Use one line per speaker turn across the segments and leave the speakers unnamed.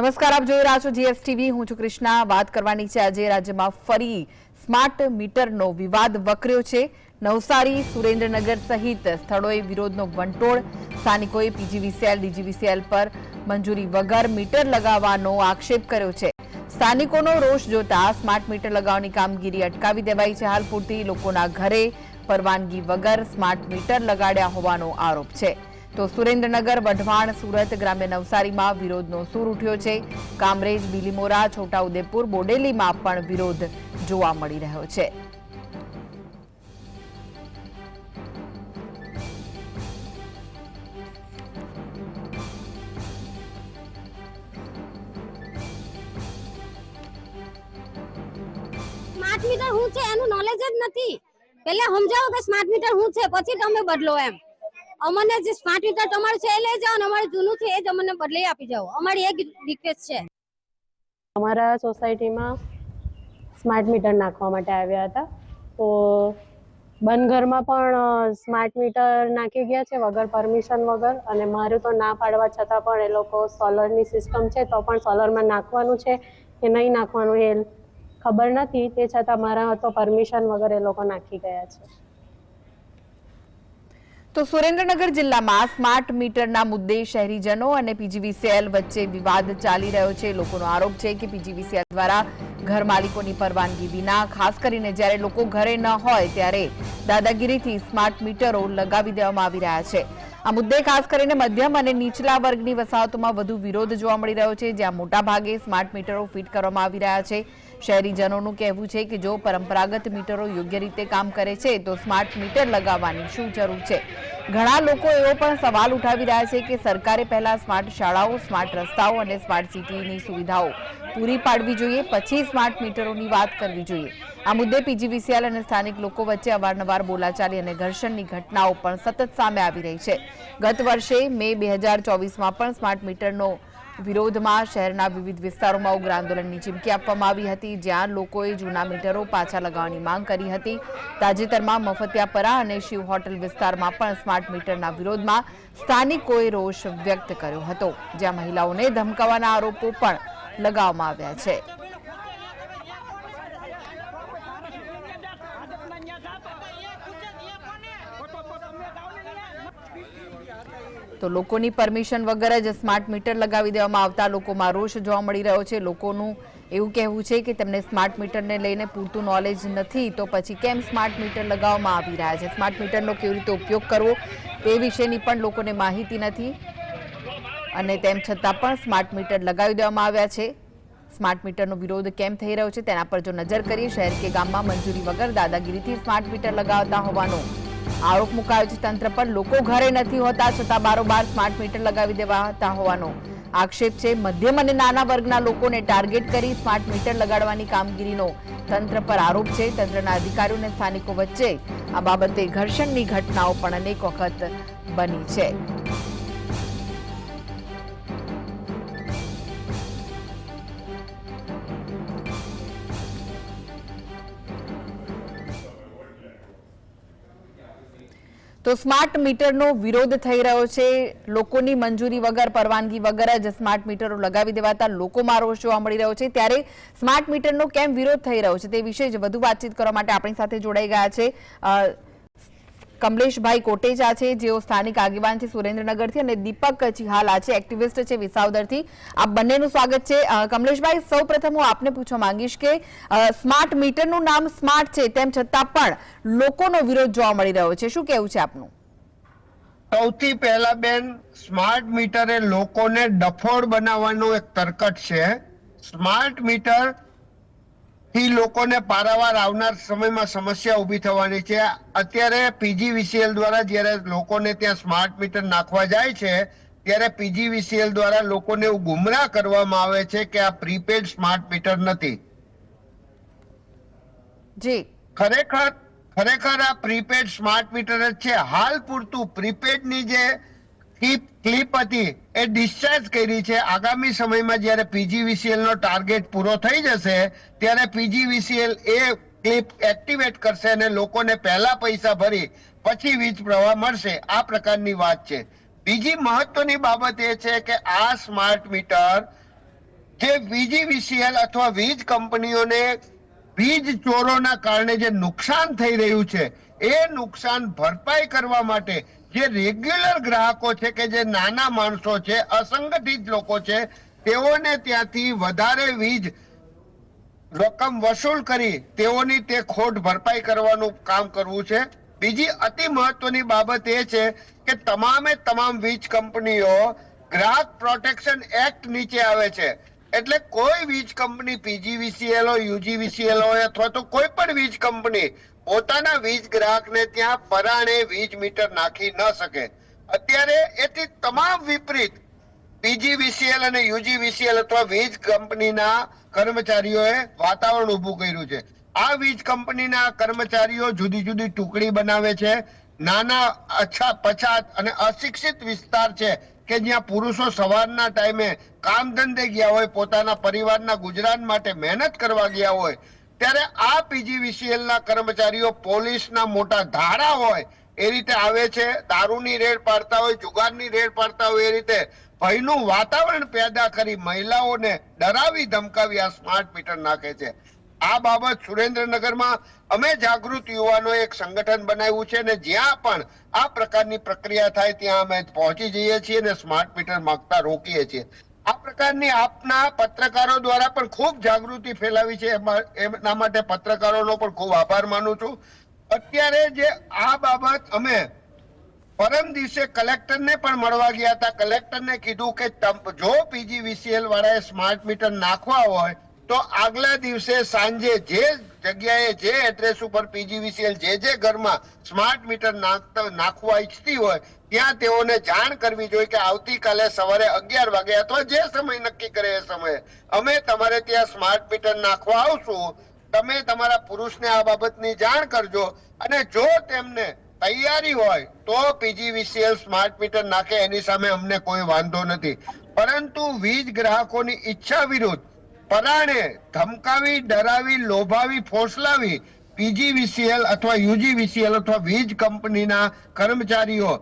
નમસ્કાર, આપ જોઈ રહ્યા છો જીએસટીવી હું છું કૃષ્ણા. વાત કરવાની છે આજે રાજ્યમાં ફરી સ્માર્ટ મીટરનો વિવાદ વકર્યો છે. નવસારી, સુરેન્દ્રનગર સહિત સ્થળોએ વિરોધનો વંટોળ. સ્થાનિકોએ પીજીવીસીએલ ડીજીવીસીએલ પર મંજૂરી વગર મીટર લગાવવાનો આક્ષેપ કર્યો છે. સ્થાનિકોનો રોષ જોતા સ્માર્ટ મીટર લગાવવાની કામગીરી અટકાવી દેવાઈ છે હાલ પૂરતી. લોકોના ઘરે પરવાનગી વગર સ્માર્ટ મીટર લગાડ્યા હોવાનો આરોપ છે. તો સુરેન્દ્રનગર, વઢવાણ, સુરત ગ્રામ્ય નવસારીમાં વિરોધનો સૂર ઉઠ્યો છે. કામરેજ, બિલીમોરા, છોટાઉદેપુર, બોડેલીમાં પણ વિરોધ જોવા મળી રહ્યો છે.
સ્માર્ટ મીટર શું છે? એનું નોલેજ જ નથી. પહેલા સમજાવો કે સ્માર્ટ મીટર શું છે? પછી તમે બદલો એમ. અમને જે સ્માર્ટ મીટર તમારું છે એ લઈ જાઓ અને અમારું જૂનું છે એ જ અમને બદલી આપી જાઓ. અમારી એક રિક્વેસ્ટ છે.
અમારા સોસાયટીમાં સ્માર્ટ મીટર નાખવા માટે આવ્યા હતા. તો બંધ ઘરમાં પણ સ્માર્ટ મીટર નાખી ગયા છે વગર પરમિશન વગર અને મારું તો ના પાડવા છતાં પણ એ લોકો સોલરની સિસ્ટમ છે તો પણ સોલરમાં નાખવાનું છે કે નહીં નાખવાનું એ ખબર નથી. તે છતાં મારા તો પરમિશન વગર એ લોકો નાખી ગયા છે.
તો સુરેન્દ્રનગર જિલ્લામાં સ્માર્ટ મીટરના મુદ્દે શહેરીજનો અને પીજીવીસીએલ વચ્ચે વિવાદ ચાલી રહ્યો છે. લોકોનો આરોપ છે કે પીજીવીસીએલ દ્વારા ઘર માલિકોની પરવાનગી વિના, ખાસ કરીને જ્યારે લોકો ઘરે ન હોય ત્યારે દાદાગીરીથી સ્માર્ટ મીટરો લગાવી દેવામાં આવી રહ્યા છે. આ મુદ્દે ખાસ કરીને મધ્યમ અને નીચલા વર્ગની વસાહતોમાં વધુ વિરોધ જોવા મળી રહ્યો છે. જ્યાં મોટાભાગે સ્માર્ટ મીટરો ફિટ કરવામાં આવી રહ્યા છે. શહેરીજનોનું કહેવું છે કે જો પરંપરાગત મીટરો યોગ્ય રીતે કામ કરે છે, તો સ્માર્ટ મીટર લગાવવાની શું જરૂર છે? ઘણા લોકો એવો પણ સવાલ ઉઠાવી રહ્યા છે કે સરકારે પહેલા સ્માર્ટ શાળાઓ, સ્માર્ટ રસ્તાઓ અને સ્માર્ટ સિટીની સુવિધાઓ પૂરી પાડવી જોઈએ, પછી સ્માર્ટ મીટરોની વાત કરવી જોઈએ. આ મુદ્દે પીજીવીસીએલ અને સ્થાનિક લોકો વચ્ચે અવારનવાર બોલાચાલી અને ઘર્ષણની ઘટનાઓ પણ સતત સામે આવી રહી છે. ગત વર્ષે મે બે હજાર ચોવીસમાં પણ સ્માર્ટ મીટરનો વિરોધમાં શહેરના વિવિધ વિસ્તારોમાં ઉગ્ર આંદોલનની ચીમકી આપવામાં આવી હતી, જ્યાં લોકોએ જૂના મીટરો પાછા લગાવવાની માંગ કરી હતી. તાજેતરમાં મફતિયાપરા અને શિવ હોટલ વિસ્તારમાં પણ સ્માર્ટ મીટરના વિરોધમાં સ્થાનિકોએ રોષ વ્યક્ત કર્યો હતો, જ્યાં મહિલાઓને ધમકાવાના આરોપો પણ લગાવવામાં આવ્યા છે. તો લોકોની પરમિશન વગર જ સ્માર્ટ મીટર લગાવી દેવામાં આવતા લોકોમાં રોષ જોવા મળી રહ્યો છે. લોકોનું એવું કહેવું છે કે તેમને સ્માર્ટ મીટરને લઈને પૂરતું નોલેજ નથી, તો પછી કેમ સ્માર્ટ મીટર લગાવવામાં આવી રહ્યા છે? સ્માર્ટ મીટરનો કેવી રીતે ઉપયોગ કરવો તે વિશેની પણ લોકોને માહિતી નથી. અને તેમ છતાં પણ સ્માર્ટ મીટર લગાવી દેવામાં આવ્યા છે. સ્માર્ટ મીટરનો વિરોધ કેમ થઈ રહ્યો છે તેના પર જો નજર કરીએ, શહેર કે ગામમાં મંજૂરી વગર દાદાગીરીથી સ્માર્ટ મીટર લગાવતા હોવાનો આરોપ મુકાયો છે તંત્ર પર. લોકો ઘરે નથી હોતા, છતાં બારોબાર સ્માર્ટ મીટર લગાવી દેવાતા હોવાનો આક્ષેપ છે. મધ્યમ અને નાના વર્ગના લોકોને ટાર્ગેટ કરી સ્માર્ટ મીટર લગાડવાની કામગીરીનો તંત્ર પર આરોપ છે. તંત્રના અધિકારીઓ અને સ્થાનિકો વચ્ચે આ બાબતે ઘર્ષણની ઘટનાઓ પણ અનેક વખત બની છે. તો સ્માર્ટ મીટરનો વિરોધ થઈ રહ્યો છે. લોકોની મંજૂરી વગર, પરવાનગી વગર જ સ્માર્ટ મીટરો લગાવી દેવાતા લોકોમાં રોષ જોવા મળી રહ્યો છે. ત્યારે સ્માર્ટ મીટરનો કેમ વિરોધ થઈ રહ્યો છે તે વિશે જ વધુ વાતચીત કરવા માટે આપણી સાથે જોડાઈ ગયા છે. કમલેશભાઈ કોટેચા છે, જેઓ સ્થાનિક આગેવાન છે સુરેન્દ્રનગરથી અને દીપક ચિહાલા છે, એક્ટિવિસ્ટ છે વિસાવદરથી. આ બંનેનું સ્વાગત છે. કમલેશભાઈ સૌ હું આપને પૂછવા માંગીશ કે સ્માર્ટ મીટરનું નામ સ્માર્ટ છે, તેમ છતાં પણ લોકોનો વિરોધ જોવા મળી રહ્યો છે. શું કહેવું છે આપનું?
સૌથી પહેલા બેન, સ્માર્ટ મીટર એ લોકોને ડફોડ બનાવવાનો એક તરકટ છે. સ્માર્ટ મીટર થી લોકોને પારાવાર આવનાર સમયમાં સમસ્યા ઊભી થવાની છે. અત્યારે પીજીવીસીએલ દ્વારા જ્યારે લોકોને ત્યાં સ્માર્ટ મીટર નાખવા જાય છે ત્યારે પીજીવીસીએલ દ્વારા લોકોને એવું ગુમરાહ કરવામાં આવે છે કે આ પ્રીપેડ સ્માર્ટ મીટર નથી.
જી.
ખરેખર ખરેખર આ પ્રીપેડ સ્માર્ટ મીટર જ છે. હાલ પૂરતું પ્રીપેડની જે ક્લિપ ક્લિપ હતી. એ ડિસ્ચાર્જ કરી છે. આગામી સમયમાં જ્યારે પીજીવીસીએલ નો ટાર્ગેટ પૂરો થઈ જશે, ત્યારે પીજીવીસીએલ એ ક્લિપ એક્ટિવેટ કરશે અને લોકોને પહેલા પૈસા ભરી પછી વીજ પ્રવાહ મળશે. આ પ્રકારની વાત છે. બીજી મહત્વની બાબત એ છે કે આ સ્માર્ટ મીટર જે વીજીવીસીએલ અથવા વીજ કંપનીઓને વીજ ચોરોના કારણે જે નુકસાન થઈ રહ્યું છે, એ નુકસાન ભરપાઈ કરવા માટે જે રેગ્યુલર ગ્રાહકો છે કે જે નાના માણસો છે, અસંગઠિત લોકો છે, તેઓને ત્યાંથી વધારે વીજ રકમ વસૂલ કરી તેઓની તે ખોટ ભરપાઈ કરવાનું કામ કરવું છે. બીજી અતિ મહત્વની બાબત એ છે કે તમામે તમામ વીજ કંપનીઓ ગ્રાહક પ્રોટેક્શન એક્ટ નીચે આવે છે. એટલે કોઈ વીજ કંપની પીજીવીસીએલ હોય યુજીવીસીએલ હોય અથવા તો કોઈ પણ વીજ કંપની પોતાના વીજ ગ્રાહકને ત્યાં પરાણે વીજ મીટર નાખી ન શકે. અત્યારે એથી તમામ વિપરીત પીજીવીસીએલ અને યુજીવીસીએલ અથવા વીજ કંપનીના કર્મચારીઓએ વાતાવરણ ઊભું કર્યું છે. આ વીજ કંપનીના કર્મચારીઓ જુદી જુદી ટુકડી બનાવે છે. નાના, અછા, પછાત અને અશિક્ષિત વિસ્તાર છે કે જ્યાં પુરુષો સવારના ટાઈમે કામ ધંધે ગયા હોય, પોતાના પરિવારના ગુજરાન માટે મહેનત કરવા ગયા હોય. ત્યારે આ પીજીવીસીએલ ના કર્મચારીઓ પોલીસના મોટા ધારા હોય એ રીતે આવે છે, દારૂની રેડ પાડતા હોય, જુગારની રેડ પાડતા હોય એ રીતે ભયનું વાતાવરણ પેદા કરી મહિલાઓને ડરાવી ધમકાવી આ સ્માર્ટ મીટર નાખે છે. આ બાબત સુરેન્દ્રનગરમાં અમે જાગૃત યુવાનો એક સંગઠન બનાવ્યું છે અને જ્યાં પણ આ પ્રકારની પ્રક્રિયા થાય ત્યાં અમે પહોંચી જઈએ છીએ અને સ્માર્ટ મીટર માંગતા રોકીએ છીએ. આ પ્રકારની આપના પત્રકારો દ્વારા પણ ખૂબ જાગૃતિ ફેલાવી છે. એમના માટે પત્રકારોનો પણ ખૂબ આભાર માનું છું. અત્યારે જે આ બાબત અમે પરમ દિવસે કલેક્ટરને પણ મળવા ગયા હતા. કલેક્ટરને કીધું કે જો પીજીવીસીએલ વાળાએ સ્માર્ટ મીટર નાખવા હોય તો આગલા દિવસે સાંજે જે જગ્યાએ જે એડ્રેસ ઉપર પીજીવીસીએલ જે જે ઘરમાં સ્માર્ટ મીટર નાખવા ઈચ્છતી હોય, ત્યાં તેઓને જાણ કરવી જોઈએ કે આવતીકાલે સવારે અગિયાર વાગે અથવા જે સમય નક્કી કરે એ સમયે અમે તમારે ત્યાં સ્માર્ટ મીટર નાખવા આવશું. તમે તમારા પુરુષને આ બાબતની જાણ કરજો અને જો તેમને તૈયારી હોય તો પીજીવીસીએલ સ્માર્ટ મીટર નાખે એની સામે અમને કોઈ વાંધો નથી. પરંતુ વીજ ગ્રાહકોની ઈચ્છા વિરુદ્ધ પરાણે ધમકાવી, ડરાવી, લોભાવી, ફોસલાવી પીજીવીસીએલ અથવા યુજીવીસીએલ અથવા વીજ કંપનીના કર્મચારીઓ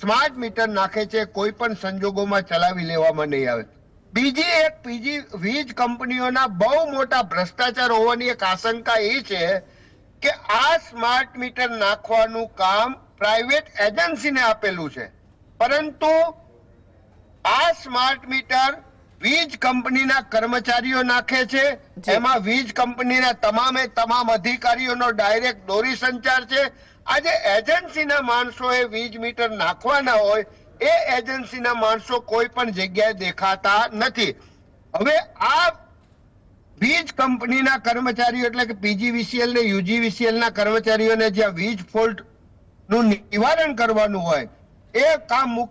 સ્માર્ટ મીટર નાખે છે, કોઈ પણ સંજોગોમાં ચલાવી લેવામાં નહીં આવે. બીજી એક પીજી વીજ કંપનીઓના બહુ મોટા ભ્રષ્ટાચાર હોવાની એક આશંકા એ છે કે આ સ્માર્ટ મીટર નાખવાનું કામ પ્રાઇવેટ એજન્સીને આપેલું છે. પરંતુ આ સ્માર્ટ મીટર વીજ કંપનીના કર્મચારીઓ નાખે છે. એમાં વીજ કંપનીના તમામે તમામ અધિકારીઓનો ડાયરેક્ટ દોરી સંચાર છે. આજે એજન્સીના માણસોએ વીજ મીટર નાખવાના હોય એ એજન્સીના માણસો કોઈ પણ જગ્યાએ દેખાતા નથી. હવે આ વીજ કંપનીના કર્મચારીઓ એટલે કે પીજીવીસીએલ ને યુજીવીસીએલ ના કર્મચારીઓને જ્યાં વીજ ફોલ્ટનું નિવારણ કરવાનું હોય એ કામ મુક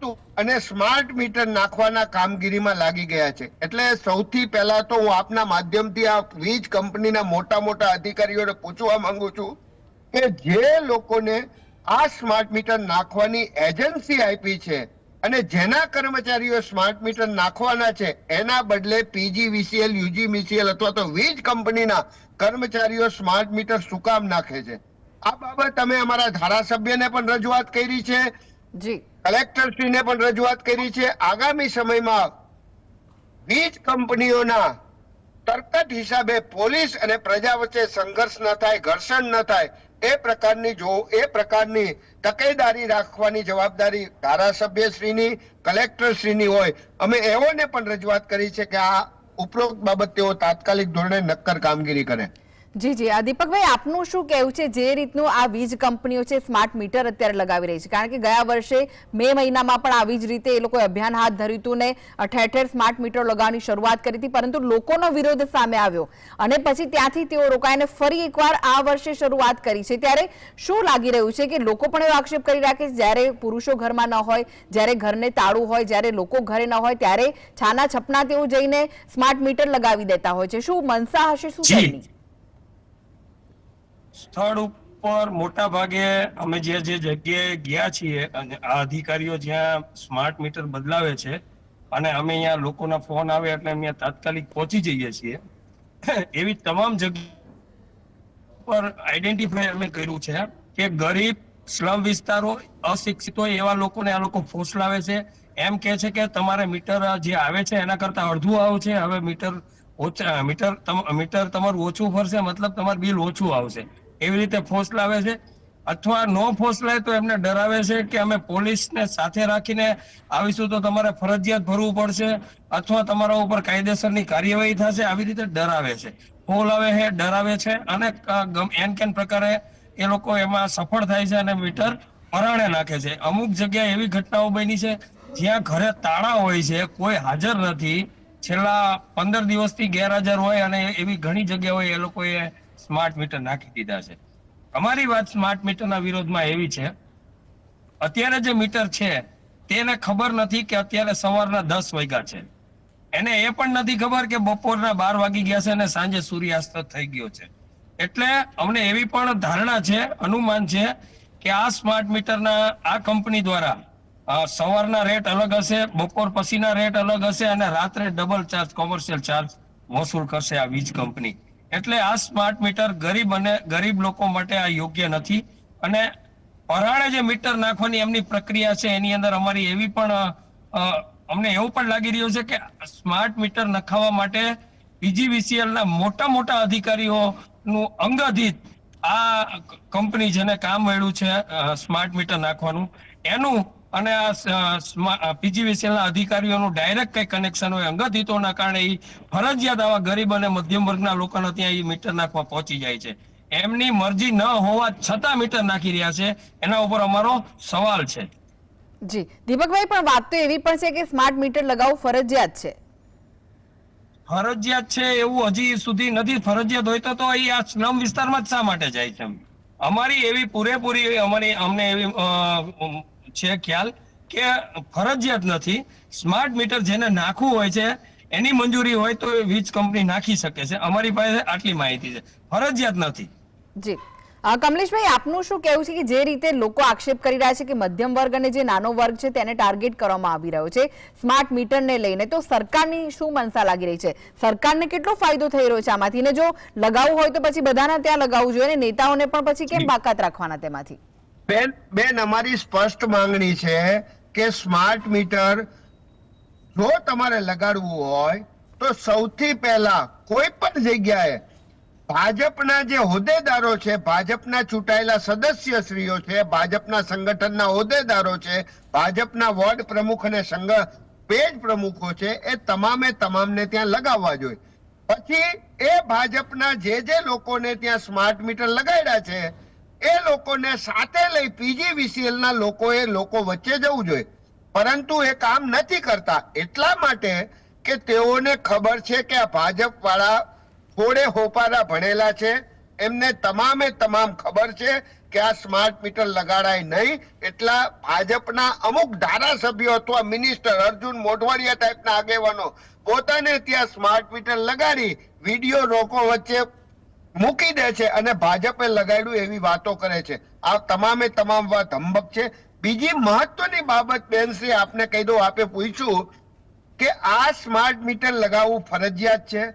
પડતું અને સ્માર્ટ મીટર નાખવાના કામગીરીમાં લાગી ગયા છે. એટલે સૌથી પહેલા તો હું આપના માધ્યમથી આ વીજ કંપનીના મોટા મોટા અધિકારીઓને પૂછવા માંગુ છું કે જે લોકોને આ સ્માર્ટ મીટર નાખવાની એજન્સી આપી છે અને જેના કર્મચારીઓ સ્માર્ટ મીટર નાખવાના છે, એના બદલે પીજીવીસીએલ યુજીવીસીએલ અથવા તો વીજ કંપનીના કર્મચારીઓ સ્માર્ટ મીટર શું કામ નાખે છે? આ બાબત અમે અમારા ધારાસભ્યને પણ રજૂઆત કરી છે.
જી.
કલેક્ટરશ્રીને પણ રજૂઆત કરી છે. આગામી સમયમાં વીજ કંપનીઓના તરકટ હિસાબે પોલીસ અને પ્રજા વચ્ચે સંઘર્ષ ન થાય, ઘર્ષણ ન થાય, એ પ્રકારની જો, એ પ્રકારની તકેદારી રાખવાની જવાબદારી ધારાસભ્યશ્રીની કલેક્ટરશ્રીની હોય. અમે એવોને પણ રજૂઆત કરી છે કે આ ઉપરોક્ત બાબત તેઓ તાત્કાલિક ધોરણે નક્કર કામગીરી કરે.
જી જી. આ દીપકભાઈ આપનું શું કહેવું છે? જે રીતનું આ વીજ કંપનીઓ છે સ્માર્ટ મીટર અત્યારે લગાવી રહી છે. કારણ કે ગયા વર્ષે મે મહિનામાં પણ આવી જ રીતે એ લોકોએ અભિયાન હાથ ધર્યું હતું ને ઠેર ઠેર સ્માર્ટ મીટર લગાવવાની શરૂઆત કરી હતી. પરંતુ લોકોનો વિરોધ સામે આવ્યો. અને પછી ત્યાંથી તેઓ રોકાઈને ફરી એકવાર આ વર્ષે શરૂઆત કરી છે. ત્યારે શું લાગી રહ્યું છે કે લોકો પણ એવો આક્ષેપ કરી રાખે છે જ્યારે પુરુષો ઘરમાં ન હોય જ્યારે ઘરને તાળું હોય જ્યારે લોકો ઘરે ન હોય ત્યારે છાના છપના તેઓ જઈને સ્માર્ટ મીટર લગાવી દેતા હોય છે. શું મનસા હશે? શું
સ્થળ ઉપર મોટા ભાગે અમે જે જે જગ્યાએ ગયા છીએ અને આ અધિકારીઓ જ્યાં સ્માર્ટ મીટર બદલાવે છે અને અમે અહીંયા લોકોના ફોન આવે એટલે અમે તાત્કાલિક પહોંચી જઈએ છીએ. એવી તમામ જગ્યા પર આઈડેન્ટિફાય અમે કર્યું છે કે ગરીબ, સ્લમ વિસ્તારો, અશિક્ષિત હોય એવા લોકોને આ લોકો ફોસલાવે છે. એમ કે છે કે તમારે મીટર જે આવે છે એના કરતા અડધું આવશે હવે મીટર ઓછા મીટર મીટર તમારું ઓછું ફરશે, મતલબ તમારું બિલ ઓછું આવશે. એવી રીતે ફોસલાવે લાવે છે? અથવા નો ફોસલાય તો એમને ડરાવે છે કે અમે પોલીસને સાથે રાખીને આવીશું તો તમારે ફરજિયાત ભરવું પડશે? અથવા તમારા ઉપર કાયદેસરની કાર્યવાહી થશે? આવી રીતે ડરાવે છે. ફોલ આવે છે, ડરાવે છે અને એન કેન પ્રકારે એ લોકો એમાં સફળ થાય છે અને મીટર પરાણે નાખે છે. અમુક જગ્યાએ એવી ઘટનાઓ બની છે, જ્યાં ઘરે તાળા હોય છે, કોઈ હાજર નથી. છેલ્લા પંદર દિવસથી ગેરહાજર હોય અને એવી ઘણી જગ્યાઓએ એ લોકોએ સ્માર્ટ મીટર નાખી દીધા છે. અમારી વાત સ્માર્ટ મીટરના વિરોધમાં એવી છે, અત્યારે જે મીટર છે, તેને ખબર નથી કે અત્યારે સવારના દસ વાગ્યા છે. એને એ પણ નથી ખબર કે બપોરના બાર વાગી ગયા છે અને સાંજે સૂર્યાસ્ત થઈ ગયો છે. એટલે અમને એવી પણ ધારણા છે, અનુમાન છે કે આ સ્માર્ટ મીટરના, આ કંપની દ્વારા સવારના રેટ અલગ હશે, બપોર પછીના રેટ અલગ હશે અને રાત્રે ડબલ ચાર્જ કોમર્શિયલ ચાર્જ વસૂલ કરશે આ વીજ કંપની. એટલે આ સ્માર્ટ મીટર ગરીબ અને ગરીબ લોકો માટે આ યોગ્ય નથી. અને પરાણે જે મીટર નાખવાની એમની પ્રક્રિયા છે, એની અંદર અમારી એવી પણ અમને એવું પણ લાગી રહ્યું છે કે સ્માર્ટ મીટર નખાવવા માટે પીજીવીસીએલ ના મોટા મોટા અધિકારીઓનું અંગધિત આ કંપની જેને કામ મળ્યું છે સ્માર્ટ મીટર નાખવાનું, એનું અને આ પીજીવીસીએલના અધિકારીઓનું ડાયરેક્ટ કઈ કનેક્શન હોય અંગત હિતોના કારણે એ ફરજિયાત આવા ગરીબ અને મધ્યમ વર્ગના લોકોના ત્યાં એ મીટર નાખવા પહોંચી જાય છે. એમની મરજી ન હોવા છતાં મીટર નાખી રહ્યા છે. એના ઉપર અમારો સવાલ છે.
જી. દીપકભાઈ પણ વાત તો એવી પણ છે કે સ્માર્ટ મીટર લગાવવું ફરજિયાત છે.
ફરજિયાત છે એવું હજી સુધી નથી ફરજિયાત હોય તો અહીં આ સ્લમ વિસ્તારમાં જ શા માટે જાય છે અમારી એવી પૂરેપૂરી અમારી અમને એવી છે ખ્યાલ કે ફરજિયાત નથી. સ્માર્ટ મીટર જેને નાખવું હોય છે એની મંજૂરી હોય તો એ વીજ કંપની નાખી શકે છે. અમારી પાસે આટલી માહિતી છે. ફરજિયાત નથી.
જી. કમલેશભાઈ આપનું શું કહેવું છે કે જે રીતે લોકો આક્ષેપ કરી રહ્યા છે કે મધ્યમ વર્ગ અને જે નાનો વર્ગ છે તેને ટાર્ગેટ કરવામાં આવી રહ્યો છે સ્માર્ટ મીટરને લઈને તો સરકારની શું મનસા લાગી રહી છે? સરકારને કેટલો ફાયદો થઈ રહ્યો છે આમાંથી? ને જો લગાવવું હોય તો પછી બધાના ત્યાં લગાવવું જોઈએ અને નેતાઓને પણ પછી કેમ બાકાત રાખવાના તેમાંથી?
બેન બેન, અમારી સ્પષ્ટ માંગણી છે કે સ્માર્ટ મીટર જો તમારે લગાડવું હોય, તો સૌથી પહેલા કોઈ પણ જગ્યાએ ભાજપના જે હોદ્દેદારો છે, ભાજપના ચૂંટાયેલા સદસ્યશ્રીઓ છે, ભાજપના સંગઠનના હોદ્દેદારો છે, ભાજપના વોર્ડ પ્રમુખ અને સંઘ પેજ પ્રમુખો છે, એ તમામે તમામને ત્યાં લગાવવા જોઈએ. પછી એ ભાજપના જે જે લોકોને ત્યાં સ્માર્ટ મીટર લગાડ્યા છે એ લોકોને સાથે લઈ પીજીવીસીએલ ના લોકોએ લોકો વચ્ચે જવું જોઈએ. પરંતુ એ કામ નથી કરતા. એટલા માટે કે તેઓને ખબર છે કે આ ભાજપ વાળા થોડે હોપારા ભણેલા છે. એમને તમામે તમામ ખબર છે કે આ સ્માર્ટ મીટર લગાડાય નહીં. એટલા ભાજપના અમુક ધારાસભ્યો અથવા મિનિસ્ટર અર્જુન મોઢવાડિયા ટાઈપના આગેવાનો પોતાને ત્યાં સ્માર્ટ મીટર લગાડી વીડિયો રોકો વચ્ચે મૂકી દે છે અને ભાજપે લગાડ્યું એવી વાતો કરે છે. આ તમામે તમામ વાત હંબક છે. બીજી મહત્વની બાબત બેનશ્રી આપને કહી દઉં, આપે પૂછ્યું કે આ સ્માર્ટ મીટર લગાવવું ફરજિયાત છે?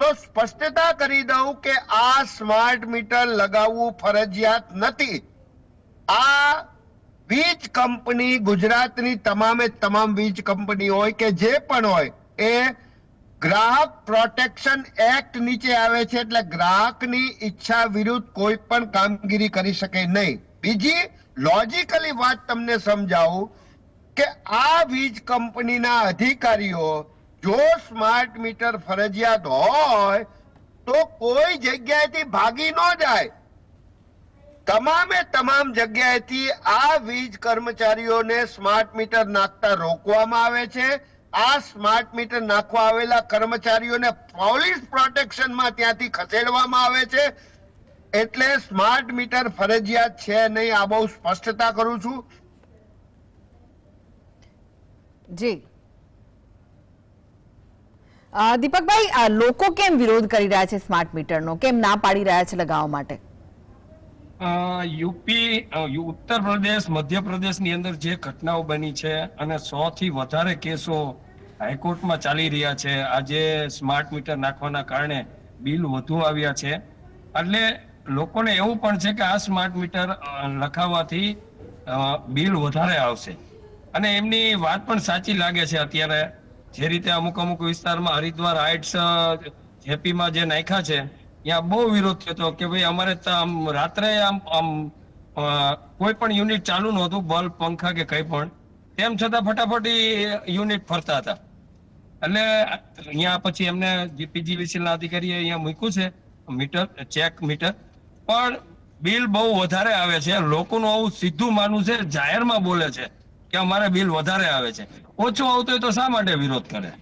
તો સ્પષ્ટતા કરી દઉં કે આ સ્માર્ટ મીટર લગાવવું ફરજિયાત નથી. આ વીજ કંપની ગુજરાતની તમામે તમામ વીજ કંપની હોય કે જે પણ હોય, એ ગ્રાહક પ્રોટેક્શન એક્ટ નીચે આવે છે એટલે ગ્રાહકની ઈચ્છા વિરુદ્ધ કોઈ પણ કામગીરી કરી શકે નહીં. બીજી લોજિકલી વાત તમને સમજાવું કે આ વીજ કંપનીના અધિકારીઓ જો સ્માર્ટ મીટર ફરજિયાત હોય તો કોઈ જગ્યાએથી ભાગી ન જાય. તમામે તમામ જગ્યાએથી આ વીજ કર્મચારીઓને સ્માર્ટ મીટર નાખતા રોકવામાં આવે છે. આ સ્માર્ટ મીટર નાખવા આવેલા કર્મચારીઓને પોલીસ પ્રોટેક્શનમાં ત્યાંથી ખસેડવામાં આવે છે. એટલે સ્માર્ટ મીટર ફરજિયાત છે નહીં, આ બહુ સ્પષ્ટતા કરું છું.
જી. દીપકભાઈ લોકો કેમ વિરોધ કરી રહ્યા છે સ્માર્ટ મીટરનો? કેમ ના પાડી રહ્યા છે લગાવવા માટે?
યુપી ઉત્તર પ્રદેશ મધ્યપ્રદેશની અંદર જે ઘટનાઓ બની છે અને સો થી વધારે કેસો હાઈકોર્ટમાં ચાલી રહ્યા છે, આજે સ્માર્ટ મીટર નાખવાના કારણે બિલ વધુ આવ્યા છે. એટલે લોકોને એવું પણ છે કે આ સ્માર્ટ મીટર લખાવવાથી બિલ વધારે આવશે. અને એમની વાત પણ સાચી લાગે છે અત્યારે. જે રીતે અમુક અમુક વિસ્તારમાં હરિદ્વાર હાઇટ્સ જેપીમાં જે નાખ્યા છે ત્યાં બહુ વિરોધ થયો હતો કે ભાઈ અમારે આમ રાત્રે આમ આમ કોઈ પણ યુનિટ ચાલુ નહોતું, બલ્બ, પંખા કે કંઈ પણ. તેમ છતાં ફટાફટ યુનિટ ફરતા હતા. એટલે અહીંયા પછી એમને પીજીવીસીએલ ના અધિકારીએ અહીંયા મૂક્યું છે, મીટર, ચેક મીટર. પણ બિલ બહુ વધારે આવે છે. લોકોનું આવું સીધું માનવું છે, જાહેરમાં બોલે છે કે અમારે બિલ વધારે આવે છે. ઓછું આવતું હોય તો શા માટે વિરોધ કરે?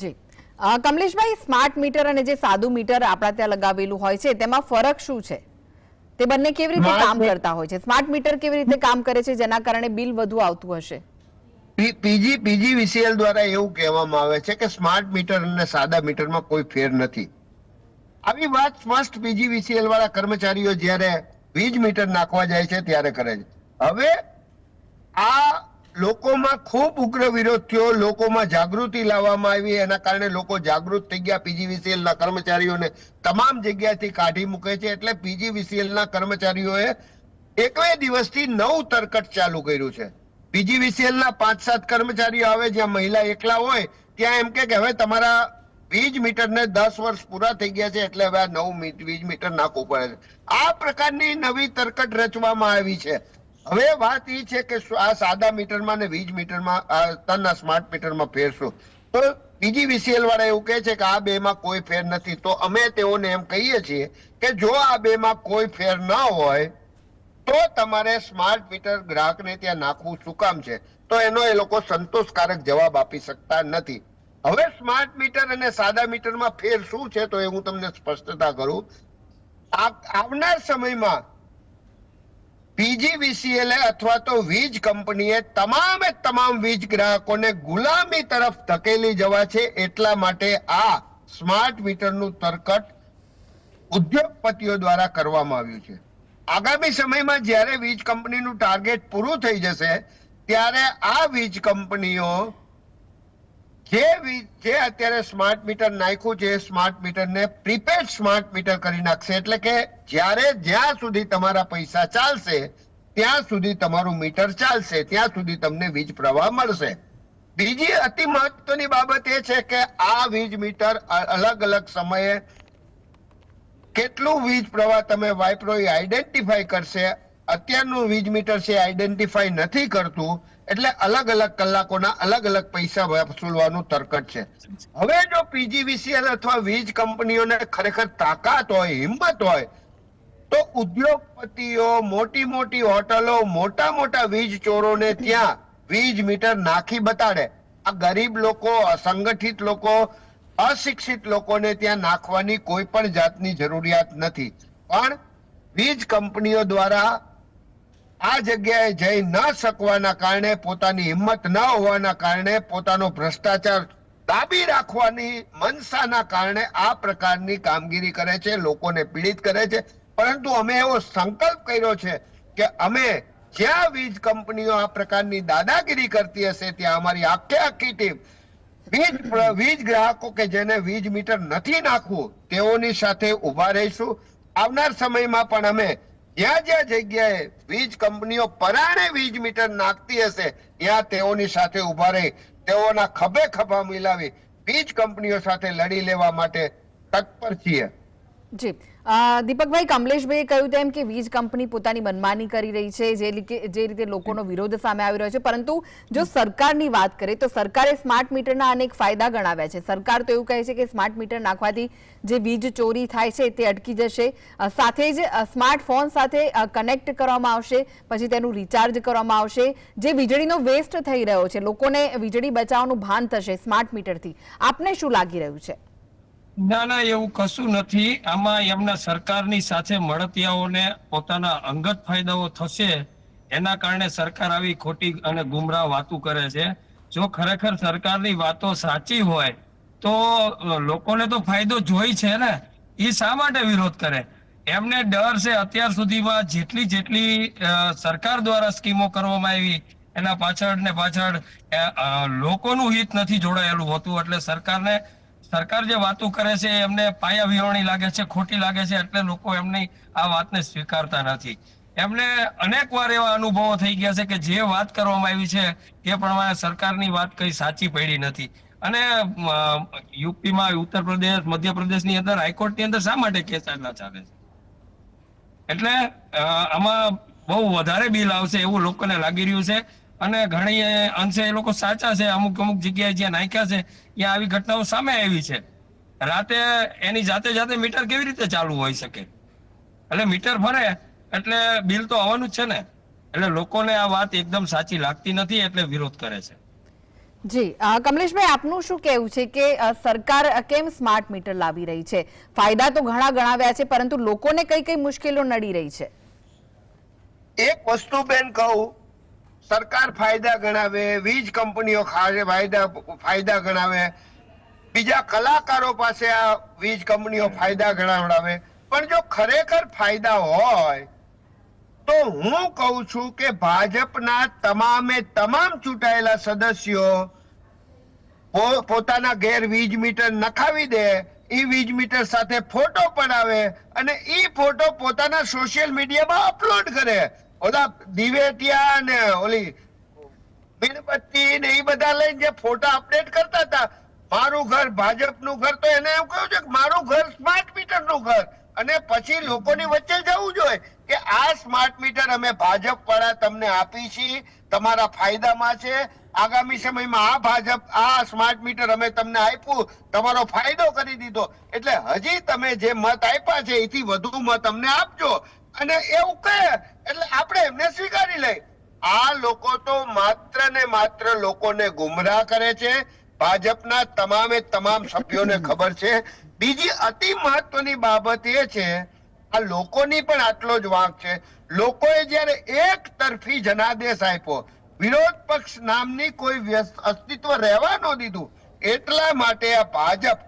જી. કમલેશભાઈ સ્માર્ટ મીટર અને જે સાદું મીટર આપણા ત્યાં લગાવેલું હોય છે તેમાં ફરક શું છે? તે બંને કેવી રીતે કામ કરતા હોય છે? સ્માર્ટ મીટર કેવી રીતે કામ કરે છે જેના કારણે બિલ વધુ આવતું હશે?
પીજી પીજીવીસીએલ દ્વારા એવું કહેવામાં આવે છે કે સ્માર્ટ મીટર અને સાદા મીટરમાં કોઈ ફેર નથી. આવી વાત સ્પષ્ટ પીજીવીસીએલ વાળા કર્મચારીઓ જ્યારે વીજ મીટર નાખવા જાય છે ત્યારે કરે છે. હવે આ લોકોમાં ખૂબ ઉગ્ર વિરોધ થયો, લોકોમાં જાગૃતિ લાવવામાં આવી, એના કારણે લોકો જાગૃત થઈ ગયા પીજીવીસીએલ ના કર્મચારીઓને તમામ જગ્યાએથી કાઢી મૂકે છે. એટલે પીજીવીસીએલ ના કર્મચારીઓએ એકવે દિવસથી નવ તરકટ ચાલુ કર્યું છે. પીજીવીસીએલ ના પાંચ સાત કર્મચારીઓ આવે, જ્યાં મહિલા એકલા હોય, ત્યાં એમ કે હવે તમારા વીજ મીટરને દસ વર્ષ પૂરા થઈ ગયા છે, એટલે હવે આ નવ વીજ મીટર નાખવું પડે છે. આ પ્રકારની નવી તરકટ રચવામાં આવી છે. હવે વાત એ છે કે આ સાદા મીટરમાં ને વીજ મીટરમાં અત્યારના સ્માર્ટ મીટરમાં ફેરશું. તો તો પીજીવીસીએલ વાળા એવું કહે છે કે આ બેમાં કોઈ ફેર નથી. તો અમે તેઓને એમ કહીએ છીએ કે જો આ બેમાં કોઈ ફેર ન હોય, તો તમારે સ્માર્ટ મીટર ગ્રાહકને ત્યાં નાખવું શું કામ છે? તો એનો એ લોકો સંતોષકારક જવાબ આપી શકતા નથી. હવે સ્માર્ટ મીટર અને સાદા મીટરમાં ફેર શું છે? તો એ હું તમને સ્પષ્ટતા કરું. આવનાર સમયમાં પીજીવીસીએલ અથવા તો વીજ કંપનીએ તમામે તમામ વીજ ગ્રાહકોને ગુલામી તરફ ધકેલી જવા છે એટલા માટે આ સ્માર્ટ મીટરનું તરકટ ઉદ્યોગપતિઓ દ્વારા કરવામાં આવ્યું છે. આગામી સમયમાં જ્યારે વીજ કંપનીનું ટાર્ગેટ પૂરું થઈ જશે, ત્યારે આ વીજ કંપનીઓ જે જે અત્યારે સ્માર્ટ મીટર નાખ્યું છે સ્માર્ટ મીટરને પ્રીપેડ સ્માર્ટ મીટર કરી નાખશે. એટલે કે જ્યારે જ્યાં સુધી તમારા પૈસા ચાલશે, ત્યાં સુધી તમારું મીટર ચાલશે, ત્યાં સુધી તમને વીજ પ્રવાહ મળશે. બીજી અતિ મહત્વની બાબત એ છે કે આ વીજ મીટર અલગ અલગ સમયે કેટલું વીજ પ્રવાહ તમે વાપરો એ આઈડેન્ટિફાઈ કરશે. અત્યારનું વીજ મીટર છે આઈડેન્ટિફાઈ નથી કરતું. એટલે અલગ અલગ કલાકોના અલગ અલગ પૈસા વસૂલવાનું તરકટ છે. હવે જો પીજીવીસીએલ અથવા વીજ કંપનીઓને ખરેખર તાકાત હોય, હિંમત હોય, તો ઉદ્યોગપતિઓ, મોટી મોટી હોટલો, મોટા મોટા વીજ ચોરોને ત્યાં વીજ મીટર નાખી બતાડે. આ ગરીબ લોકો, અસંગઠિત લોકો, અશિક્ષિત લોકોને ત્યાં નાખવાની કોઈ પણ જાતની જરૂરિયાત નથી. પણ વીજ કંપનીઓ દ્વારા આ જગ્યાએ જઈ ન શકવાના કારણે, પોતાની હિંમત ન હોવાના કારણે, પોતાનો ભ્રષ્ટાચાર દાબી રાખવાની મનસાના કારણે આ પ્રકારની કામગીરી કરે છે, લોકોને પીડિત કરે છે. પરંતુ અમે એવો સંકલ્પ કર્યો છે કે અમે જ્યાં વીજ કંપનીઓ આ પ્રકારની દાદાગીરી કરતી હશે, ત્યાં અમારી આખે આખી ટીમ વીજ વીજ ગ્રાહકો કે જેને વીજ મીટર નથી નાખવું, તેઓની સાથે ઊભા રહીશું. આવનાર સમયમાં પણ અમે જ્યાં જ્યાં જગ્યાએ વીજ કંપનીઓ પરાણે વીજ મીટર નાખતી હશે, ત્યાં તેઓની સાથે ઊભા રહી, તેઓના ખભે ખભા મિલાવી વીજ કંપનીઓ સાથે લડી લેવા માટે તત્પર છીએ.
જી. દીપકભાઈ, કમલેશભાઈએ કહ્યું તેમ કે વીજ કંપની પોતાની મનમાની કરી રહી છે, જે રીતે લોકોનો વિરોધ સામે આવી રહ્યો છે. પરંતુ જો સરકારની વાત કરીએ તો સરકારે સ્માર્ટ મીટરના અનેક ફાયદા ગણાવ્યા છે. સરકાર તો એવું કહે છે કે સ્માર્ટ મીટર નાખવાથી જે વીજ ચોરી થાય છે તે અટકી જશે. સાથે જ સ્માર્ટફોન સાથે કનેક્ટ કરવામાં આવશે, પછી તેનું રિચાર્જ કરવામાં આવશે. જે વીજળીનો વેસ્ટ થઈ રહ્યો છે, લોકોને વીજળી બચાવવાનું ભાન થશે સ્માર્ટ મીટરથી. આપને શું લાગી રહ્યું છે?
ના ના, એવું કશું નથી. આમાં એમના સરકારની સાથે મળતિયાઓને પોતાના અંગત ફાયદાઓ થશે એના કારણે સરકાર આવી ખોટી અને ગુમરાહ વાતો કરે છે. જો ખરેખર સરકારની વાતો સાચી હોય તો લોકોને તો ફાયદો જોઈ છે ને. એ શા માટે વિરોધ કરે? એમને ડર છે અત્યાર સુધીમાં જેટલી જેટલી સરકાર દ્વારા સ્કીમો કરવામાં આવી, એના પાછળ ને પાછળ લોકોનું હિત નથી જોડાયેલું હોતું. એટલે સરકારને સરકાર જે વાતો કરે છે, એમને પાયા વિહોણી લાગે છે, ખોટી લાગે છે, એટલે લોકો એમની આ વાતને સ્વીકારતા નથી. એમને અનેક વાર એવા અનુભવો થઈ ગયા છે કે જે વાત કરવામાં આવી છે, એ પ્રમાણે સરકારની વાત કઈ સાચી પડી નથી. અને યુપીમાં ઉત્તર પ્રદેશ મધ્યપ્રદેશની અંદર હાઈકોર્ટની અંદર શા માટે કેસ આટલા ચાલે છે? એટલે આમાં બહુ વધારે બિલ આવશે એવું લોકોને લાગી રહ્યું છે. અને ઘણી અંશે એ લોકો સાચા છે અમુક અમુક જગ્યાએ જ્યાં નાખ્યા છે ત્યાં આવી ઘટનાઓ સામે આવી છે. રાતે એની જાતે જાતે મીટર કેવી રીતે ચાલુ હોઈ શકે? એટલે મીટર ફરે એટલે બિલ તો આવવાનું જ છે ને. એટલે લોકોને આ વાત એકદમ સાચી લાગતી નથી એટલે વિરોધ કરે છે.
જી કમલેશભાઈ આપનું શું કહેવું છે કે સરકાર કેમ સ્માર્ટ મીટર લાવી રહી છે? ફાયદા તો ઘણા ગણાવ્યા છે પરંતુ લોકોને કઈ કઈ મુશ્કેલીઓ નડી રહી છે?
એક વસ્તુ બેન કહું સરકાર ફાયદા ગણાવે, વીજ કંપનીઓ ફાયદા ફાયદા ગણાવે. બીજા કલાકારો પાસે આ વીજ કંપનીઓ ફાયદા ગણાવડાવે. પણ જો ખરેખર ફાયદા હોય, તો હું કહું છું કે ભાજપના તમામે તમામ ચૂંટાયેલા સદસ્યો પોતાના ઘેર વીજ મીટર નખાવી દે, ઈ વીજ મીટર સાથે ફોટો પડાવે અને એ ફોટો પોતાના સોશિયલ મીડિયામાં અપલોડ કરે. ઓલા દિવેટિયા ને ઓલી મીણબત્તી ને એ બધા લઈને જે ફોટા અપડેટ કરતા હતા, મારું ઘર ભાજપનું ઘર, તો એને એમ કહ્યું છે કે મારું ઘર સ્માર્ટ મીટરનું ઘર. અને પછી લોકોની વચ્ચે જવું જોઈએ કે આ સ્માર્ટ મીટર અમે ભાજપ વાળા તમને આપી છીએ, તમારા ફાયદામાં છે. આગામી સમયમાં આ ભાજપ, આ સ્માર્ટ મીટર અમે તમને આપ્યું, તમારો ફાયદો કરી દીધો. એટલે હજી તમે જે મત આપ્યા છે, એથી વધુ મત અમને આપજો. અને એવું કહે એટલે આપણે એમને સ્વીકારી લઈ આ લોકો તો માત્ર ને માત્ર લોકોને ગુમરાહ કરે છે. ભાજપના તમામે તમામ સભ્યોને ખબર છે. બીજી અતિ મહત્વની બાબત એ છે, આ લોકોની પણ આટલો જ વાંક છે. લોકોએ જ્યારે એક તરફી જનાદેશ આપ્યો, વિરોધ પક્ષ નામની કોઈ અસ્તિત્વ રહેવા ન દીધું, એટલા માટે આ ભાજપ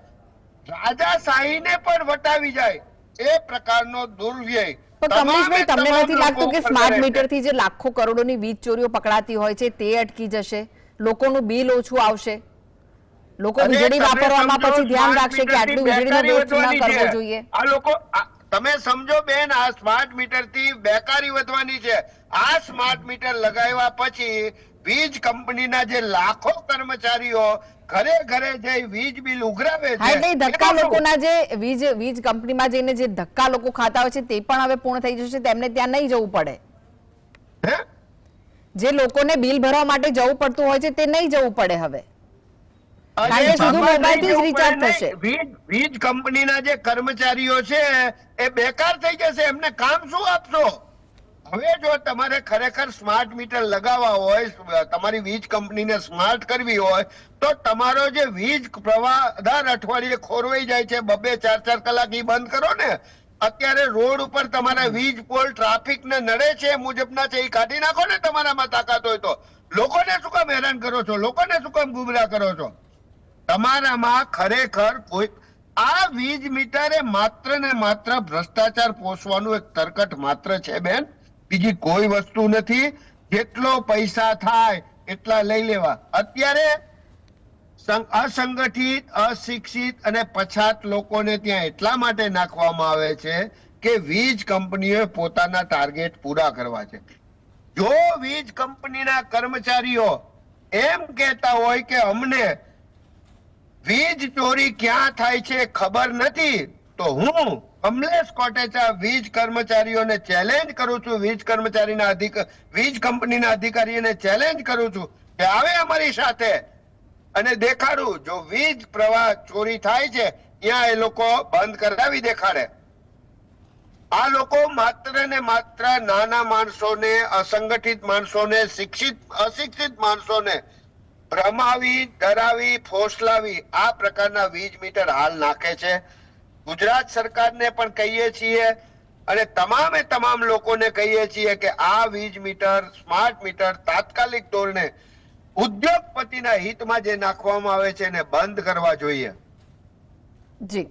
રાજાશાહીને પણ વટાવી જાય. એ પ્રકારનો દુર્વ્યય
પણ કમલેશભાઈ તમને નથી લાગતું કે સ્માર્ટ મીટરથી જે લાખો કરોડોની વીજ ચોરીઓ પકડાતી હોય છે તે અટકી જશે? લોકોનું બિલ ઓછું આવશે? લોકો વીજળી વાપરવામાં પછી ધ્યાન રાખશે કે આટલું વીજળીનો વેસ્ટ ન કરવો જોઈએ.
આ લોકો તમે સમજો બેન આ સ્માર્ટ મીટરથી બેકારી વધવાની છે. આ સ્માર્ટ મીટર લગાવ્યા પછી વીજ કંપનીના જે લાખો કર્મચારીઓ ઘરે ઘરે જઈ વીજ બિલ ઉઘરાવે
હા એટલે ધક્કા લોકોના જે વીજ વીજ કંપનીમાં જઈને જે ધક્કા લોકો ખાતા હોય છે તે પણ હવે પૂર્ણ થઈ જશે તેમને ત્યાં નહીં જવું પડે. જે લોકોને બિલ ભરવા માટે જવું પડતું હોય છે તે નહીં જવું પડે હવે.
વીજ કંપનીના જે કર્મચારીઓ છે એ બેકાર થઈ જશે એમને કામ શું આપશો? હવે જો તમારે ખરેખર સ્માર્ટ મીટર લગાવવા હોય તમારી વીજ કંપનીને સ્માર્ટ કરવી હોય તો તમારો જે વીજ પ્રવાહ દર અઠવાડિયે ખોરવાઈ જાય છે બબે ચાર ચાર કલાક એ બંધ કરો ને અત્યારે રોડ ઉપર તમારા વીજ પોલ ટ્રાફિક ને નડે છે મુજબના છે એ કાઢી નાખો ને તમારામાં તાકાત હોય તો. લોકોને શું કામ હેરાન કરો છો? લોકોને શું કામ ગુમરા કરો છો? તમારામાં ખરેખર કોઈ આ વીજ મીટરે માત્ર ને માત્ર ભ્રષ્ટાચાર પોષવાનું એક તરકટ માત્ર છે બેન. બીજી કોઈ વસ્તુ નથી. જેટલો પૈસા થાય એટલા લઈ લેવા. અત્યારે અસંગઠિત, અશિક્ષિત અને પછાત લોકોને ત્યાં એટલા માટે નાખવામાં આવે છે કે વીજ કંપનીઓએ પોતાના ટાર્ગેટ પૂરા કરવા છે. જો વીજ કંપનીના કર્મચારીઓ એમ કહેતા હોય કે અમને વીજ ચોરી ક્યાં થાય છે ખબર નથી તો હું કમલેશ કોટેચા વીજ કર્મચારીઓને ચેલેન્જ કરું છું. વીજ કર્મચારીના અધિક, વીજ કંપનીના અધિકારીઓને ચેલેન્જ કરું છું કે આવે અમારી સાથે. અને દેખાડું, જો વીજ પ્રવાહ ચોરી થાય છે, ત્યાં એ લોકો બંધ કરાવી દેખાડે. આ લોકો માત્ર ને માત્ર નાના માણસોને, અસંગઠિત માણસોને, શિક્ષિત, અશિક્ષિત માણસોને ભ્રમાવી, ડરાવી, ફોસલાવી આ પ્રકારના વીજ મીટર હાલ નાખે છે. ગુજરાત સરકારને પણ કહીએ છીએ અને તમામે તમામ લોકોને કહીએ છીએ કે આ વીજ મીટર સ્માર્ટ મીટર તાત્કાલિક ધોરણે ઉદ્યોગપતિના હિતમાં જે નાખવામાં આવે છે એને બંધ કરવા જોઈએ.
જી.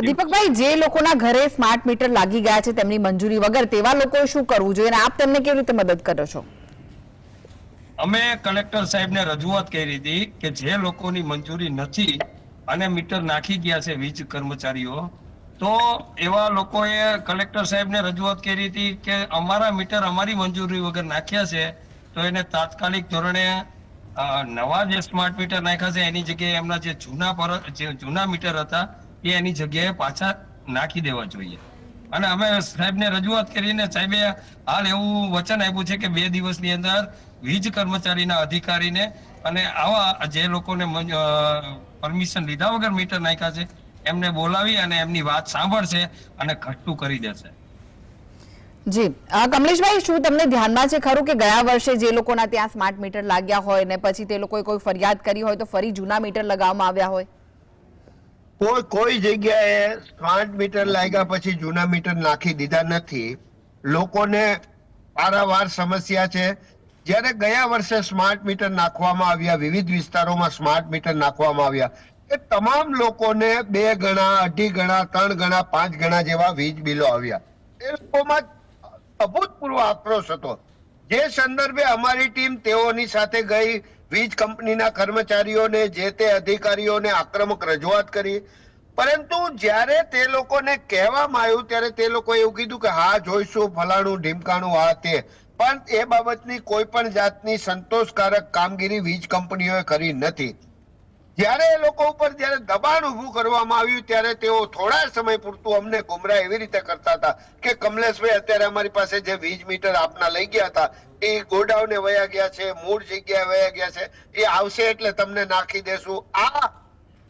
દીપકભાઈ જે લોકોના ઘરે સ્માર્ટ મીટર લાગી ગયા છે તેમની મંજૂરી વગર તેવા લોકો શું કરવું જોઈએ અને આપ તેમને કેવી રીતે મદદ કરો છો?
અમે કલેક્ટર સાહેબને રજૂઆત કરી હતી કે જે લોકોની મંજૂરી નથી અને મીટર નાખી ગયા છે વીજ કર્મચારીઓ. તો એવા લોકોએ કલેક્ટર સાહેબને રજૂઆત કરી હતી કે અમારા મીટર અમારી મંજૂરી વગર નાખ્યા છે, તો એને તાત્કાલિક ધોરણે નવા જે સ્માર્ટ મીટર નાખ્યા છે, એની જગ્યાએ એમના જે જૂના પર, જે જૂના મીટર હતા, એ એની જગ્યાએ પાછા નાખી દેવા જોઈએ. અને અમે સાહેબને રજૂઆત કરીને સાહેબે હાલ એવું વચન આપ્યું છે કે બે દિવસની અંદર વીજ કર્મચારીના અધિકારીને અને આવા જે લોકોને પરમિશન લીધા વગર મીટર નાખ્યા છે. એમને બોલાવી અને એમની વાત સાંભળશે અને ઘટતું કરી દેશે.
જી. કમલેશભાઈ શું તમને ધ્યાનમાં છે ખરું કે ગયા વર્ષે જે લોકોના ત્યાં સ્માર્ટ મીટર લાગ્યા હોય ને પછી તે લોકોએ કોઈ ફરિયાદ કરી હોય તો ફરી જૂના મીટર લગાવવામાં આવ્યા હોય?
કોઈ કોઈ જગ્યાએ સ્માર્ટ મીટર લાગ્યા પછી જૂના મીટર નાખી દીધા નથી. લોકોને પારાવાર સમસ્યા છે જ્યારે ગયા વર્ષે સ્માર્ટ મીટર નાખવામાં આવ્યા, વિવિધ વિસ્તારોમાં સ્માર્ટ મીટર નાખવામાં આવ્યા, એ તમામ લોકોને બે ગણા, અઢી ગણા, ત્રણ ગણા, પાંચ ગણા જેવા વીજ બિલો આવ્યા. એ લોકોમાં અભૂતપૂર્વ આક્રોશ હતો. જે સંદર્ભે અમારી ટીમ તેઓની સાથે ગઈ, વીજ કંપનીના કર્મચારીઓને, જે તે અધિકારીઓને આક્રમક રજૂઆત કરી. પરંતુ જ્યારે તે લોકોને કહેવામાં આવ્યું, ત્યારે તે લોકોએ એવું કીધું કે, હા, જોઈશું, ફલાણું, ઢીમકાણું, આ તે. પણ એ બાબતની કોઈ પણ જાતની સંતોષકારક કામગીરી વીજ કંપનીઓએ કરી નથી. જ્યારે એ લોકો ઉપર જ્યારે દબાણ ઊભું કરવામાં આવ્યું, ત્યારે તેઓ થોડા સમય પૂરતું અમને ગુમરાહ એવી રીતે કરતા હતા કે કમલેશભાઈ અત્યારે અમારી પાસે જે વીજ મીટર આપના લઈ ગયા હતા, એ ગોડાઉને વયા ગયા છે, મૂળ જગ્યાએ વયા ગયા છે, એ આવશે એટલે તમને નાખી દેશું. આ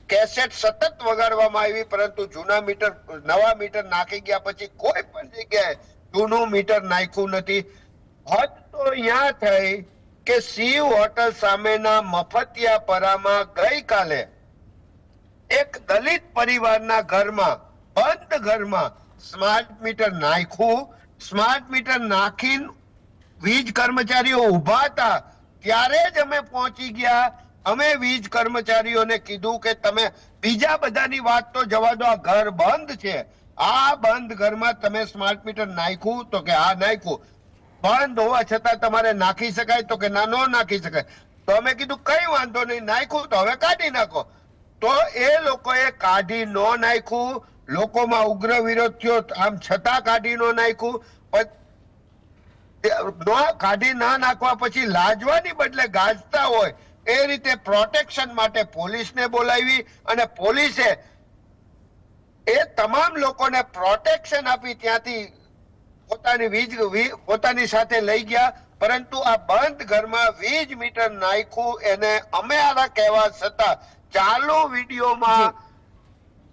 કેસેટ સતત વગાડવામાં આવી, પરંતુ જૂના મીટર, નવા મીટર નાખી ગયા પછી કોઈ પણ જગ્યાએ જૂનું મીટર નાખ્યું નથી. હદ તો અહીંયા થઈ કે શિવ હોટલ સામેના મફતિયા પરામાં ગઈકાલે એક દલિત પરિવારના ઘરમાં, બંધ ઘરમાં સ્માર્ટ મીટર નાખ્યું, સ્માર્ટ મીટર નાખીને વીજ કર્મચારીઓ ઊભા હતા. ત્યારે જ અમે પહોંચી ગયા. અમે વીજ કર્મચારીઓને કીધું કે તમે બીજા બધાની વાત તો જવા દો, આ ઘર બંધ છે. આ બંધ ઘરમાં તમે સ્માર્ટ મીટર નાખ્યું તો કે આ નાખ્યું. બંધ હોવા છતાં તમારે નાખી શકાય તો કે ના, નો નાખી શકાય. તો અમે કીધું કઈ વાંધો નહીં, નાખ્યું તો હવે કાઢી નાખો. તો એ લોકોએ કાઢી નો નાખ્યું, લોકોમાં ઉગ્ર વિરોધ થયો, આમ છતાં કાઢી નો નાખ્યું. કાઢી ના નાખવા પછી લાજવાની બદલે ગાજતા હોય એ રીતે પ્રોટેક્શન માટે પોલીસને બોલાવી અને પોલીસે એ તમામ લોકોને પ્રોટેક્શન આપી ત્યાંથી પોતાની વીજ પોતાની સાથે લઈ ગયા, પરંતુ આ બંધ ઘરમાં વીજ મીટર નાખ્યું. એને અમે આના કહેવા છતાં ચાલુ વિડીયોમાં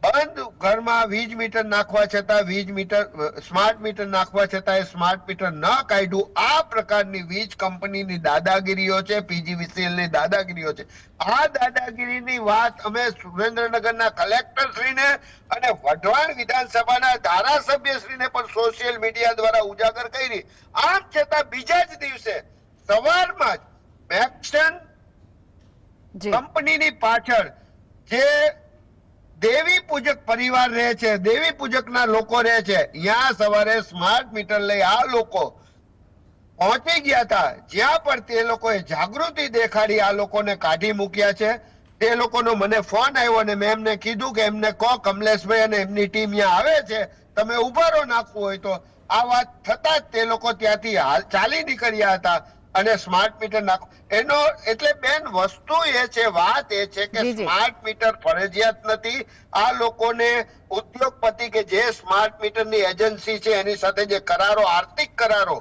બંધ ઘરમાં વીજ મીટર નાખવા છતાં વીજ મીટર સ્માર્ટ મીટર નાખવા છતાં એ સ્માર્ટ મીટર ન કાઢ્યું. આ પ્રકારની વીજ કંપનીની દાદાગીરીઓ છે પીજીવીસીએલની દાદાગીરીઓ છે. આ દાદાગીરીની વાત અમે સુરેન્દ્રનગરના કલેક્ટરશ્રીને અને વઢવાણ વિધાનસભાના ધારાસભ્ય શ્રીને પણ સોશિયલ મીડિયા દ્વારા ઉજાગર કરી. આમ છતાં બીજા જ દિવસે સવારમાં જ મેક્સન કંપનીની પાછળ જે દેવી પૂજક પરિવાર રહે છે, દેવી પૂજકના લોકો રહે છે. ત્યાં સવારે સ્માર્ટ મીટર લઈ આ લોકો પહોંચી ગયા હતા. જ્યાં પણ તે લોકોએ જાગૃતિ દેખાડી આ લોકોને કાઢી મૂક્યા છે. તે લોકોનો મને ફોન આવ્યો અને મેં એમને કીધું કે એમને કહો, કમલેશભાઈ અને એમની ટીમ ત્યાં આવે છે. તમે ઉભારો નાખવું હોય તો. આ વાત થતા જ તે લોકો ત્યાંથી ચાલી નીકળ્યા હતા. અને સ્માર્ટ મીટર નાખો. એનો એટલે બેન વસ્તુ એ છે વાત એ છે કે. સ્માર્ટ મીટર ફરજિયાત નથી. આ લોકોને ઉદ્યોગપતિ કે જે સ્માર્ટ મીટરની એજન્સી છે એની સાથે જે કરારો આર્થિક કરારો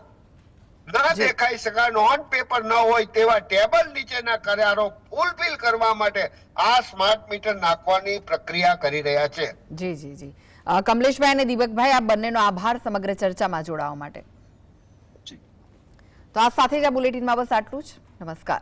ના દેખાઈ શકાય નોન પેપર ન હોય તેવા ટેબલ નીચેના કરારો ફૂલફિલ કરવા માટે આ સ્માર્ટ મીટર નાખવાની પ્રક્રિયા કરી રહ્યા છે.
જી જી જી. કમલેશભાઈ અને દીપકભાઈ આ બંનેનો આભાર સમગ્ર ચર્ચામાં જોડાવા માટે. તો આ સાથે જ આ બુલેટિનમાં બસ આટલું જ. નમસ્કાર.